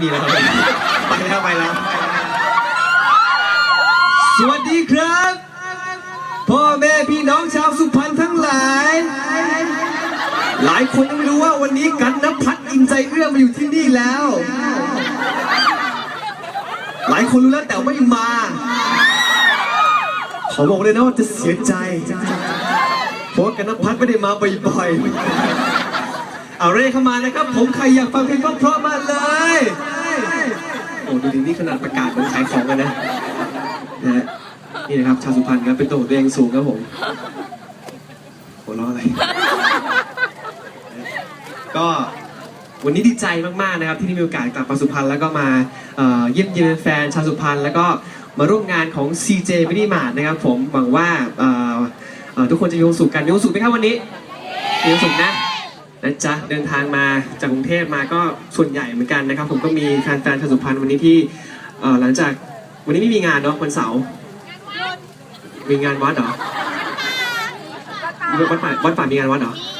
มีแล้วครับไปแล้วไปแล้วสวัสดีครับ พ่อแม่พี่น้องชาวสุพรรณทั้งหลาย หลายคนยังไม่รู้ว่าวันนี้กันนพัฒน์อินใจเอื้อมาอยู่ที่นี่แล้ว หลายคนรู้แล้วแต่ไม่มาขอบอกเลยนะว่าจะเสียใจเพราะกันนพัฒน์ไม่ได้มาบ่อยๆเอาเร่เข้ามานะครับ ผมใครอยากฟังเพลงเพราะๆมาเลย อ้ดูดินี่ขนาดประกาศเหมันขายของกันนะนะฮะนี่นะครับชาวสุพรรณครับเป็นตัวของตัวเองสูงครับผมหัวเราะอะไรก็วันนี้ดีใจมากๆนะครับที่ได้มีโอกาสกลับมาสุพรรณแล้วก็มาเอ่อเยี่ยมเยียนแฟนชาวสุพรรณแล้วก็มาร่วมงานของ CJ m i n i m a r t นะครับผมหวังว่าเอ่อเอ่อทุกคนจะมีความสุขกันมีความสุขไหมครับวันนี้มีความสุขนะ นะจ๊ะเดินทางมาจากกรุงเทพมาก็ส่วนใหญ่เหมือนกันนะครับ ผมก็มีแฟนๆชาวสุพรรณวันนี้ที่เอ่อหลังจากวันนี้ไม่มีงานเนาะวันเสาร์มีงานวัดเหรอวัดป่าวัดป่ามีงานวัดเหรอมี